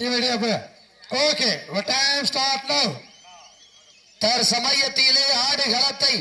அப்ப okay time start now தற்சமயத்திலே ஆடுகளத்தை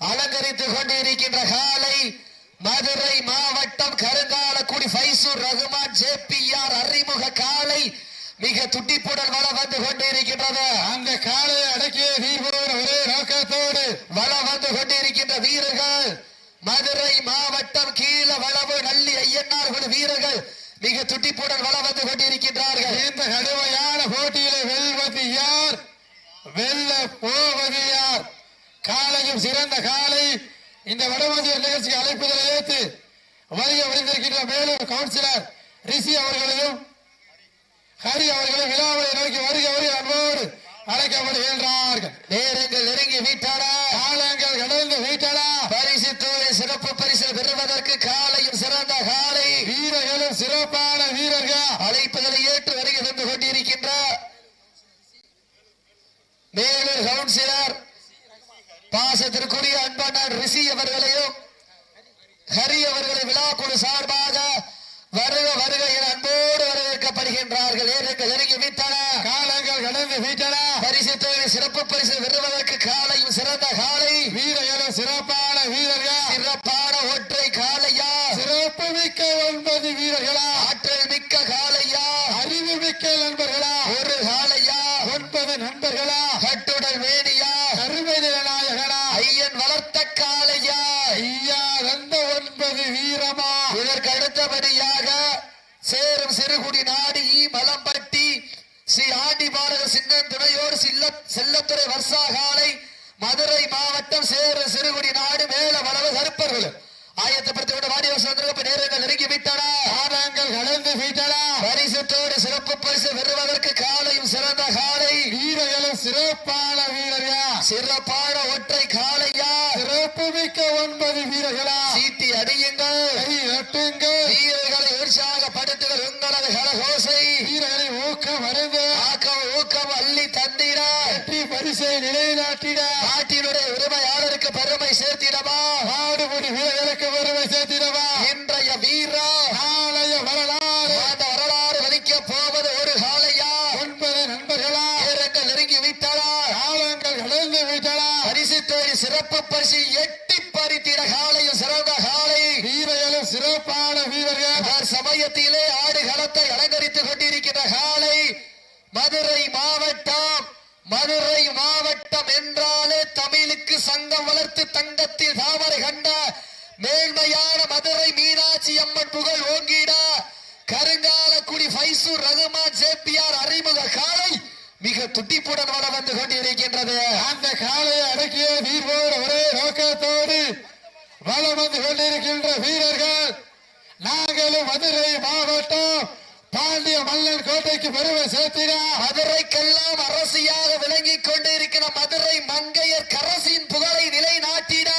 அலங்கரித்துக் கொண்டிருக்கின்ற காலை மதுரை மாவட்டம் கருங்காலக்குடி ஃபைசூர் ரகுமான் ஜேபிஆர் அறிமுக காலை மிக துடிப்புடன் வள வந்து கொண்டிருக்கின்றது. அந்த காலையை அடக்கிய தீபோர் ஒரே நோக்கத்தோடு வள வந்து கொண்டிருக்கின்ற வீரர்கள் மதுரை மாவட்டம் கீழ வளவு நல்லி ஐயன்னார் குழு வீரர்கள் மிக துடிப்புடன் வள வந்து கொண்டிருக்கின்றார்கள். இந்த கடுமையான போட்டியிலே வெல்வது யார்? வெல்ல போவது யார்? காலையும் சிறந்த காலை இந்த வடமதிய நிகழ்ச்சிக்கு அழைப்பதை ஏற்று வருகை வந்திருக்கின்ற மேலும் கவுன்சிலர் ரிஷி அவர்களையும் ஹரி அவர்களையும் விழாவை நோக்கி வருகை வருகை அன்போடு அழைக்கப்படுகின்றார்கள். நேரங்கள் நெருங்கி வீட்டாரா? காலங்கள் கடந்து வீட்டடா பரிசு தொகை சிறப்பு பரிசு பெறுவதற்கு காலையும் சிறந்த காலை வீரர்களும் சிறப்பான வீரர்கள் அழைப்புகளை ஏற்று வருகை தந்து கொண்டிருக்கின்ற மேலூர் கவுன்சிலர் பாசத்திற்குரிய அன்பனார் ரிஷி அவர்களையும் ஹரி அவர்களை விழாக்குழு சார்பாக வருக வருக என அன்போடு வரவேற்கப்படுகின்றார்கள். ஏறங்கள் நெருங்கி விட்டன. காலங்கள் கடந்து வீட்டடா பரிசு தொகை சிறப்பு பரிசு பெறுவதற்கு காலையும் சிறந்த காலை வீரர்களும் சிறப்பான வீரர்கள் சிறப்பான ஒற்றை காலையா சிறப்பு மிக்க ஒன்பது வீரர்களா ஆற்றல் மிக்க காலையா அறிவு மிக்க நண்பர்களா ஒரு காலையா ஒன்பது நண்பர்களா கட்டுடல் வேணியா கருமை நாயகனா ஐயன் வளர்த்த காலையா ஐயா ஒன்பது வீரமா? இதற்கு அடுத்தபடியாக சேரும் சிறுகுடி நாடி மலம்பட்டி ஸ்ரீ ஆண்டி பாலகர் சின்னன் துணையோடு சில்ல செல்லத்துறை வர்ஷா காலை மதுரை மாவட்டம் சேரும் சிறுகுடி நாடு மேல வளவு கருப்பர்கள். ஆயத்தப்படுத்தி விட வாடி வசந்திருக்க நேரங்கள் நெருங்கி விட்டன காலங்கள் கடந்து வீட்டடா பரிசுத்தோடு சிறப்பு பரிசு பெறுவதற்கு காலையும் சிறந்த காலை. வீரர்களும் சிறப்பான வீரர்கள். சிறப்பான ஒற்றை காலையா? சிறப்பு மிக்க ஒன்பது வீரர்களா சீட்டி அடியுங்கள் கை நட்டுங்கள் வீரர்களை உற்சாகப்படுத்துங்கள் உங்களது கலகோசை வீரர்களை ஊக்கம் அறிந்து ஆக்கம் ஊக்கம் அள்ளி தந்திட வெற்றி பரிசை நிலைநாட்டிட நாட்டினுடைய உரிமையாளருக்கு பெருமை சேர்த்திடவா நாடுபடி வீரர்களுக்கு பெருமை சேர்த்திடவா இன்றைய வீரா நாளைய வரலாறு அந்த வரலாறு வலிக்க போவது ஒரு காலையா ஒன்பது நண்பர்களா வீரர்கள் நெருங்கி விட்டதா காலங்கள் கடந்து வீட்டடா பரிசு தொகை சிறப்பு பரிசு எட்டி பறித்திட காலையும் சிறந்த காலை வீரர்களும் சிறப்பான வீரர்கள். சமயத்திலே ஆடுகளத்தை அலங்கரித்துக் கொண்டிருக்கிற காலை மதுரை மாவட்டம் மதுரை மாவட்டம் என்றாலே தமிழுக்கு சங்கம் வளர்த்து தங்கத்தில் தாமரை கண்ட மேன்மையான மதுரை மீனாட்சி அம்மன் புகழ் ஓங்கிட. கருங்காலக்குடி ஃபைசூர் ரகுமான் சேப்பியார் அறிமுக காலை மிக துட்டிப்புடன் வள வந்து கொண்டிருக்கின்றது அந்த காலையை அடக்கிய வீர்வோடு ஒரே நோக்கத்தோடு வலம் வந்து கொண்டிருக்கின்ற வீரர்கள் நாங்களும் மதுரை மாவட்டம் பாண்டிய மல்லன் கோட்டைக்கு பெருமை சேர்த்தினா மதுரைக்கெல்லாம் அரசியாக விளங்கிக் கொண்டிருக்கிற மதுரை மங்கையர் கரசி புகழை நிலைநாட்டிட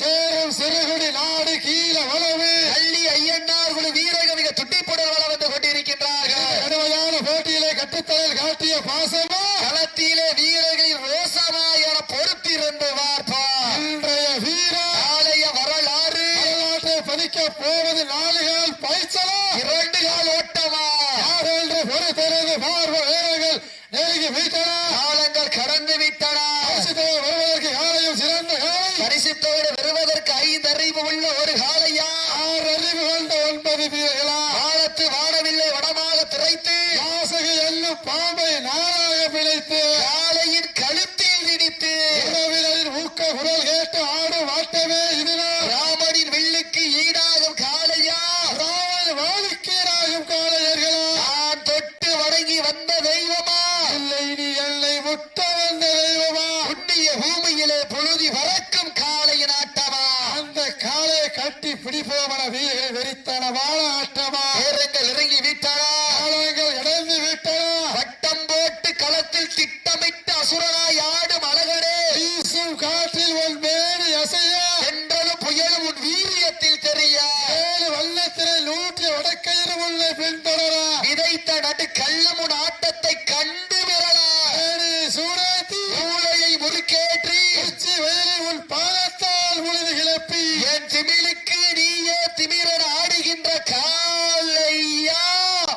சேரும் சிறுகுடி நாடு கீழ வளவு அள்ளி ஐயன்னார் குழு வீரர்கள் மிக துட்டிப்புடன் வள வந்து கொண்டிருக்கின்றார்கள் கடுமையான போட்டியிலே கட்டுத்தலில் காட்டிய பாசமா களத்திலே வீரர்களின் ரோசமாயான பொறுத்திருந்து பார்ப்பார் இன்றைய வீரர் ஆலய வரலாறு வரலாற்றை பதிக்க போவது நாடுகள் பைசலா இரண்டு கால் ஓட்டமா யார் என்று பொறுத்திருந்து பார்வை வீரர்கள் நெருங்கி வீட்டனா காலங்கள் கடந்து விட்டன பரிசுத்தை வருவதற்கு காலையும் சிறந்த காலை பரிசுத்தோடு வருவதற்கு ஐந்து அறிவு உள்ள ஒரு காலையா ஆறு அறிவு கொண்ட ஒன்பது வீரர்களா வானத்து வானவில்லை வடமாக திரைத்து வாசகி என்னும் பாம்பை நாளாக பிழைத்து காலையின் கழுத்தில் திணித்து உறவினரின் ஊக்க குரல் கேட்டு ஆடும் ஆட்டமே இதுதான் ராமனின் வில்லுக்கு ஈடாகும் காளையா ராவண வாழிக்கீராகும் காளையர்களா நான் தொட்டு வணங்கி வந்த தெய்வமா இல்லை நீ என்னை முட்ட வந்த தெய்வமா புண்ணிய பூமியிலே புழுதி பறக்கும் காளையின் ஆட்டமா அந்த காளையை கட்டி பிடிப்போமன வீரர்களை வெறித்தனமான ஆட்டமா நேரங்கள் இறங்கி விட்டனா காலங்கள் இடந்து விட்டனா வட்டம் போட்டு களத்தில் திட்டமிட்டு அசுரனாய் ஆடும் அழகனே வீசும் காற்றில் உன் மேனி அசைய என்றதும் புயலும் உன் வீரியத்தில் தெரிய ஏழு வல்லத்திலே நூற்றி வடக்கயிறு உன்னை பின்தொடரா விதைத்த நடு கள்ளம் உன் ஆட்டத்தை கண்டு விரலா மேனி சூடாத்தி மூளையை முறுக்கேற்றி உச்சி வயலில் உன் பாதத்தால் உழுது கிளப்பி என் திமிழுக்கு நீயே திமிரன் ஆடுகின்ற காலையா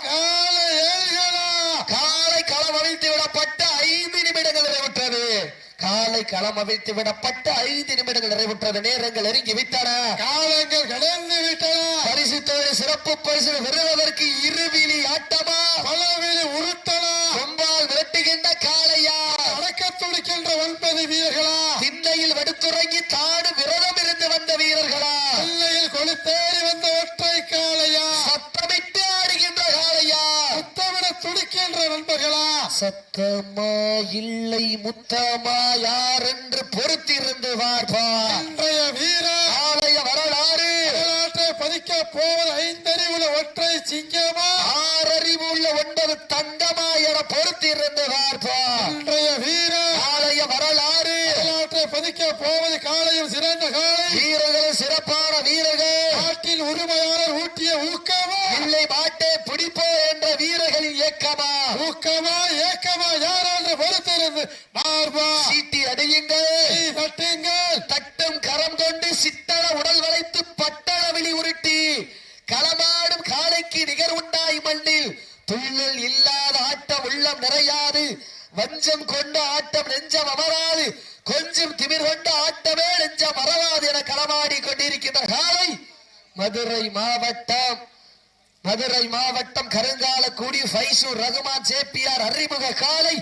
கால ஏழ்களா கால களம் அவிழ்த்து விடப்பட்டு ஐந்து நிமிடங்கள் நிறைவுற்றது. நேரங்கள் நெருங்கி விட்டன. காலங்கள் கடந்து விட்டன. பரிசு தொழில் சிறப்பு பரிசு பெறுவதற்கு இருவிழி ஆட்டமா? பலவீன உருட்டலா கொம்பால் விரட்டுகின்ற காளையா? அடக்க துடிக்கின்ற ஒன்பது வீரர்களா திண்ணையில் வடுத்துறங்கி தாடு விரதம் இருந்து வந்த வீரர்களா எல்லையில் கொளுத்தேறி வந்த ஒற்றை காளையா சத்தமிட்டு ஆடுகின்ற காளையா முத்தமிட துடிக்கின்ற நண்பர்களா? சத்தமா இல்லை முத்தமா யார் என்று பொறுத்திருந்து பார்ப்பா இன்றைய வீரர் காளைய வரலாறு. வரலாற்றை பதிக்க போவது ஐந்தறிவுள்ள ஒற்றை சிங்கமா? ஆறறிவு உள்ள ஒன்பது தங்கமா என பொறுத்திருந்து பார்ப்பா இன்றைய வீரர் காளைய வரலாறு. வரலாற்றை பதிக்க போவது காலையும் சிறந்த காலை வீரர்கள் சிறப்பான வீரர்கள். நாட்டின் உரிமையாளர் ஊட்டிய ஊக்கமா? இல்லை மாட்டே பிடிப்போ என்ற வீரர்களின் ஊக்கமா ஏக்கமா யார் என்று பொறுத்திருந்து மார்பா. சீட்டி அடியுங்கள் தட்டுங்கள் தட்டும் கரம் கொண்டு சித்தள உடல் வளைத்து பட்டள விழி உருட்டி களமாடும் காளைக்கு நிகர் உண்டாய் மண்ணில். துள்ளல் இல்லாத ஆட்டம் உள்ளம் நிறையாது. வஞ்சம் கொண்ட ஆட்டம் நெஞ்சம் அமராது. கொஞ்சம் திமிர் கொண்ட ஆட்டமே நெஞ்சம் மறவாது என களமாடி கொண்டிருக்கின்ற காளை மதுரை மாவட்டம். மதுரை மாவட்டம் கருங்கால கூடி ஃபைசூர் ரகுமான் சேப்பியார் அறிமுக காலை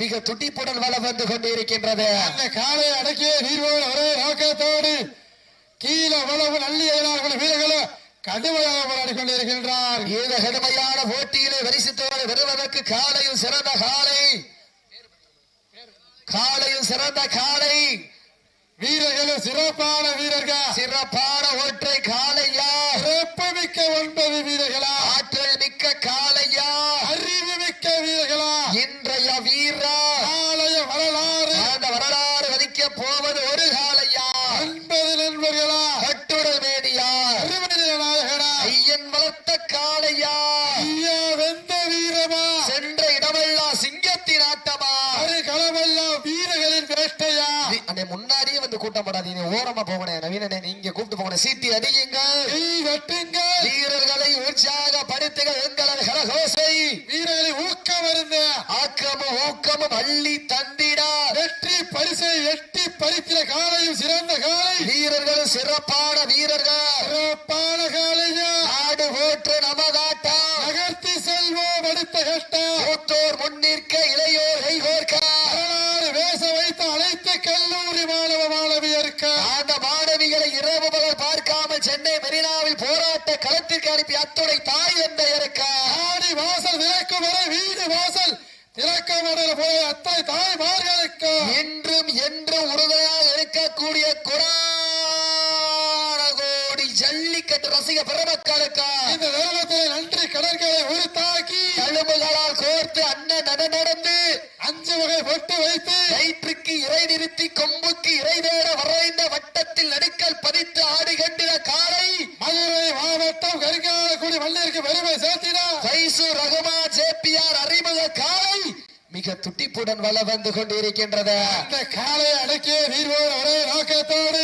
மிக துடிப்புடன் வளம் வந்து கொண்டிருக்கின்றது. அந்த காலை அடக்கிய வீரர்கள் ஒரே நோக்கத்தோடு கீழே வளவு நல்லியலார்கள் வீரர்களும் கடுமையாக போராடி கொண்டிருக்கின்றார். இந்த கடுமையான போட்டியிலே வரிசத்தோடு வருவதற்கு காலையும் சிறந்த காலை. காலையும் சிறந்த காலை. வீரர்களும் சிறப்பான வீரர்கள்? சிறப்பான ஒற்றை காளையா? சிறப்பு மிக்க ஒன்பது வீரர்களா ஆற்றல் மிக்க காளையா அறிவு மிக்க வீரர்களா இன்றைய வீரா ஆலய வரலாறு அந்த வரலாறு வதிக்க போவது ஒரு காளையா ஒன்பது நண்பர்களா கட்டுடல் மேடியா அருமனித நாயகனா ஐயன் வளர்த்த காளையா ஐயா வெந்த வீரமா சென்ற இடமெல்லாம் சிங்கத்தின் ஆட்டமா அரு களமெல்லாம் வீரர்களின் வேட்டையா வி- அண்ணே முன்னாடியே வந்து கூட்டம் போடாதீங்க ஓரமா போகணே நவீனனே நீங்க கூப்பிட்டு போகணும். சீட்டி அடியுங்கள். கை தட்டுங்கள் வீரர்களை உற்சாகப்படுத்துகள் எங்களது கரகோசை. வீரர்களை ஊக்கம் இருந்த ஆக்கமும் ஊக்கமும் அள்ளி தந்திடா. வெற்றி பரிசை எட்டி பறிக்கிற காலையும் சிறந்த காலை. வீரர்களும் சிறப்பான வீரர்கள். சிறப்பான காலையா. நாடு போற்று நமதாட்டம் நகர்த்தி செல்வோம் அடுத்த கட்டம். மூத்தோர் என்ற இருக்க ஆடி வாசல் திறக்கும் வரை வீடு வாசல். திறக்கப்பட போய் அத்தனை தாய்மார்களுக்கு என்றும் என்றும் உறுதுணையாக இருக்கக்கூடிய குரான கோடி ஜல்லிக்கட்டு ரசிக பெருமக்களுக்கு இந்த நிறுவனத்தில் நன்றி கடற்கரை உருத்தாக்கி தழும்புகளால் கோர்த்து அண்ணன் நட நடந்து அஞ்சு வகை பொட்டு வைத்து வயிற்றுக்கு இறை நிறுத்தி கொம்புக்கு இறை தேட வரைந்த வட்டத்தில் நடுக்கல் பதித்து ஆடி கண்டின காலை மதுரை மாவட்டம் கரிகாலக்குடி மண்ணிற்கு பெருமை சேர்த்தினார் பைசு ரகுமான் சேப்பியார் அறிமுக காலை மிக துட்டிப்புடன் வள வந்து கொண்டிருக்கின்றது. அந்த காலை அடக்கிய வீரோடு ஒரே நோக்கத்தோடு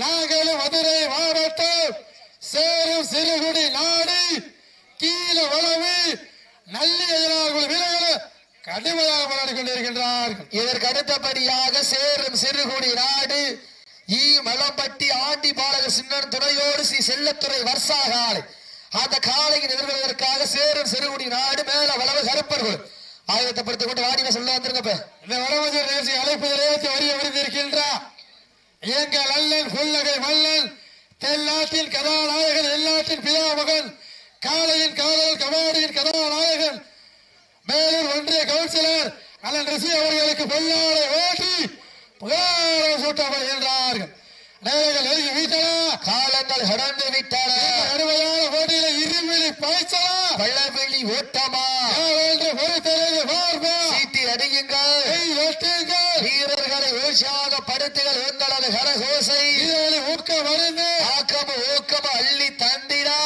நாங்களும் மதுரை மாவட்டம் சேரும் சிறுகுடி நாடு கீழ வளவு நல்லி வீரர்கள் கடுமையாக போராடி கொண்டிருக்கின்றார்கள். இதற்கு அடுத்தபடியாக சேரும் சிறுகுடி நாடு ஈ மலம்பட்டி ஆண்டி பாலகர் சின்னன் துணையோடு ஸ்ரீ செல்லத்துறை வர்ஷா காலை அந்த காலையை எதிர்கொள்வதற்காக சேரும் சிறுகுடி நாடு மேல வளவு கருப்பர்கள். ஆயுதப்படுத்திக் கொண்டு வாடிவ சொல்ல வந்திருக்கப்ப இந்த வடமஞ்சள் நிகழ்ச்சி அழைப்பு நிலையத்தை வரிய விருந்திருக்கின்றார் எங்கள் அல்லன் புல்லகை மல்லன் தென்னாட்டின் கதாநாயகன் எல்லாட்டின் பிதாமகன் காளையின் காதல் கபாடியின் கதாநாயகன் மேலூர் ஒன்றிய கவுன்சிலர் அண்ணன் ரிஷி அவர்களுக்கு பொல்லாடை ஓட்டி புகாரம் சூட்டப்படுகின்றார்கள். நேரங்கள் நெருங்கி வீட்டலா? காலங்கள் கடந்து விட்டன. கடுமையான போட்டியில இருமிழி பாய்ச்சலா? பள்ளவெளி ஓட்டமா? என்று பொறுத்தெழுது பார்ப்பா சீட்டி அடியுங்கள். வீரர்களை உற்சாகப்படுத்துகள் எங்களது கரகோசை. வீரர்களை ஊக்க மருந்து ஆக்கம ஊக்கம அள்ளி தந்திடா.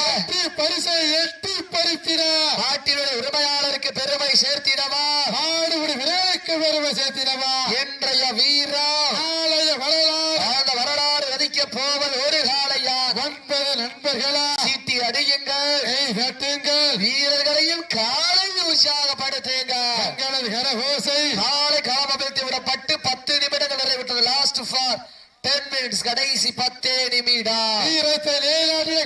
பரிசை எட்டி பறித்தினார் நாட்டினுடைய உரிமையாளருக்கு பெருமை சேர்த்திடவா? மாடுபிடி விரைவுக்கு பெருமை சேர்த்தினவா இன்றைய வீரா ஆலய வரலாறு அந்த வரலாறு வதிக்க போவது ஒரு காலையா ஒன்பது நண்பர்களா சீட்டி அடியுங்கள் கை வெட்டுங்கள் வீரர்களையும் காலை உற்சாகப்படுத்துங்க தங்களது கரகோசை காலை காமபிடித்து விடப்பட்டு பத்து நிமிடங்கள் டென் மினிட்ஸ் கடைசி பத்தே நிமிடம் வீரத்தை நிலைநாட்டிய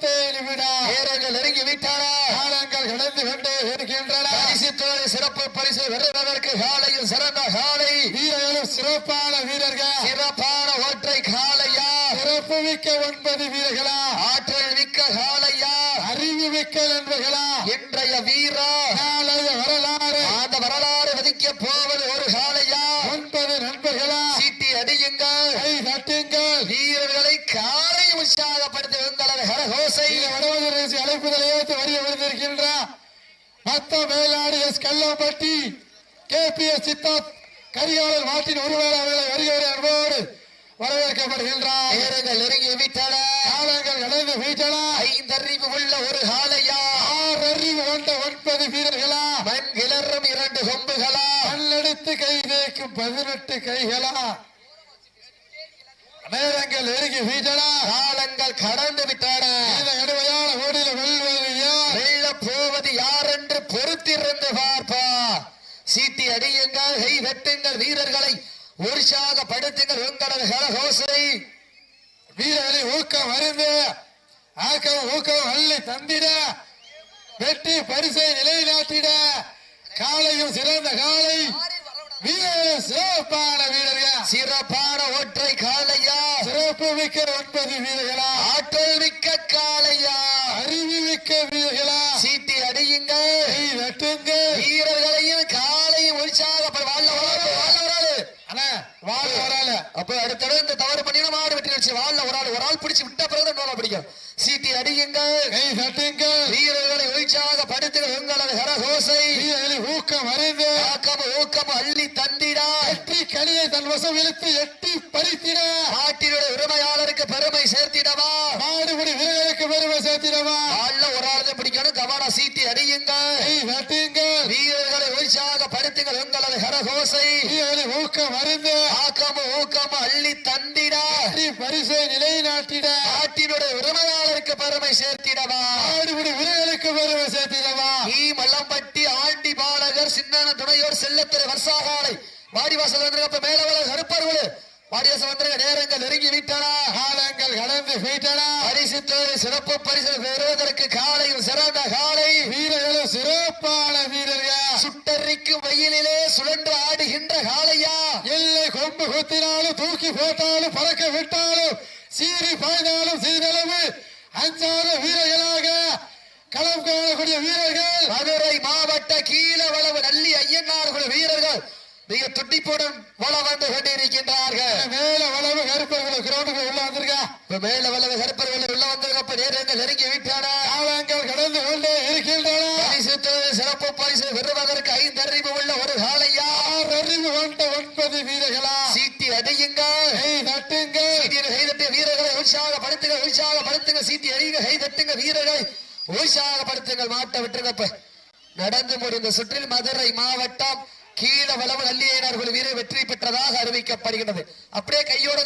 வீரர்கள் நெருங்கி விட்டாரா காலங்கள் கடந்து கொண்டே இருக்கின்றன. பரிசு தொகை சிறப்பு பரிசு வெறுவதற்கு காலையில் சிறந்த காலை. வீரர்களும் சிறப்பான வீரர்கள். சிறப்பான ஒற்றை காலையா? சிறப்பு மிக்க ஒன்பது வீரர்களா? ஆற்றல் மிக்க காலையா? அறிவு மிக்க நண்பர்களா? இன்றைய வீரா? நாளைய வரலாறு. அந்த வரலாறு விதிக்க போவது ஒரு காலையா? ஒன்பது நண்பர்களா? சீட்டி அடியுங்கள். கை தட்டுங்கள். வீரர்களை காலை உற்சாகப்படுத்த வடவதூர் தேசிய அழைப்புதலை ஏற்று வரிய விருந்திருக்கின்ற மத்த மேலாடு S Kallampatti K P S Siddharth Karikalan மாட்டின் உருவாளர்களை வருகிறவரை அன்போடு வரவேற்கப்படுகின்றார். நெருங்கி விட்டன. காலங்கள் கடந்து வீட்டனா. ஐந்தறிவு உள்ள ஒரு காலையா ஆறு அறிவு கொண்ட ஒன்பது வீரர்களா? மண் கிளறும் இரண்டு கொம்புகளா? பல்லெடுத்து கை தேய்க்கும் பதினெட்டு கைகளா? நேரங்கள் நெருங்கி வீட்டனா காலங்கள் கடந்து விட்டன இந்த கடுமையான ஓடில வெல்வது யார் வெல்ல போவது யார் என்று பொறுத்திருந்து பார்ப்பா. சீட்டி அடியுங்கள் கை வெட்டுங்கள் வீரர்களை உற்சாகப்படுத்துங்கள் உங்களது ஹரஹோசை வீரர்களை ஊக்கம் அருந்து ஆக்கம் ஊக்கம் அள்ளி தந்திட வெற்றி பரிசை நிலைநாட்டிட காலையும் சிறந்த காலை. வீரர்கள் சிறப்பான வீரர்கள். சிறப்பான ஒற்றை காலையா சிறப்பு மிக்க ஒன்பது வீரர்களா ஆற்றல் மிக்க காலையா அறிவு மிக்க வீரர்களா சீட்டி அடியுங்கள் வெட்டுங்க வீரர்களையும் காலையும் உற்சாகப்பட வாழ்ல வராது வாழ்ல வராது அண்ணா வாழ வரால அப்ப அடுத்த பிறகு நோலை பிடிக்கும் சீட்டி அடியுங்கள். கை வீரர்களை உற்சாகப்படுத்துங்கள் உங்களது ஹரஹோசை வீரர்களை ஊக்கம் அறிந்து ஆக்கம் ஊக்கம் அள்ளி தந்திடா. வெற்றி கனியை தன் வசம் இழுத்து எட்டி பறித்திட. நாட்டினுடைய உரிமையாளருக்கு பெருமை சேர்த்திடவா. மாடுபடி வீரர்களுக்கு பெருமை சேர்த்திடவா. வாழ்ல ஒரு ஆள் தான் பிடிக்கணும். கவன சீட்டி அடியுங்கள். கை வீரர்களை உற்சாகப்படுத்துங்கள் உங்களது ஹரஹோசை வீரர்களை ஊக்கம் அறிந்து ஆக்கம் ஊக்கம் அள்ளி வெற்றி பரிசை நிலைநாட்டிட நாட்டினுடைய உரிமையாளருக்கு பெருமை சேர்த்திடவா? மாடுபடி வீரர்களுக்கு பெருமை சேர்த்திடவா? ஈ மல்லம்பட்டி ஆண்டி பாலகர் சின்னன துணையோர் செல்லத்திரு வர்சாகாலை வாடிவாசல் வந்திருக்க மேலவள கருப்பர்கள் வாடிவாசல் வந்திருக்க நேரங்கள் நெருங்கி விட்டனா. காலங்கள் கடந்து பரிசு சிறப்பு பரிசு பெறுவதற்கு காலையில் சிறந்த காலை. வீரர்களும் சிறப்பான வீரர்கள். சுட்டரிக்கும் வெயிலிலே சுழன்று ஆடுகின்ற எல்லை கொம்பு குத்தினாலும் தூக்கி போட்டாலும் பறக்க விட்டாலும் சீறி பாய்ந்தாலும் சீரளவு. அஞ்சாறு வீரர்களாக களம் காணக்கூடிய வீரர்கள். மதுரை மாவட்ட கீழவளவு நல்லி ஐயனார்கள் வீரர்கள் மிக துடிப்புடன் வள வந்து கொண்டிருக்கின்றார்கள். மேல வளவு கருப்பர்கள் கிரௌண்டுக்கு உள்ள வந்திருக்கா? இப்ப மேல வளவு கருப்பர்கள் உள்ள வந்திருக்கப்ப நேரங்கள் நெருங்கி விட்டான? காலங்கள் கடந்து கொண்டே இருக்கின்றன. சிறப்பு பரிசு பெறுவதற்கு ஐந்தறிவு உள்ள ஒரு காளையா ஆறு அறிவு கொண்ட ஒன்பது வீரர்களா சீட்டி அடியுங்கள் கை தட்டுங்க சீட்டியில் கைதட்டிய வீரர்களை உற்சாகப்படுத்துங்க படுத்துங்க சீட்டி அடியுங்க கை தட்டுங்க வீரர்களை படுத்துங்கள் மாட்ட விட்டுருங்கப்ப. நடந்து முடிந்த சுற்றில் மதுரை மாவட்டம் கீழ வளவு நல்லியனார்கள் வீரர் வெற்றி பெற்றதாக அறிவிக்கப்படுகிறது. அப்படியே கையோட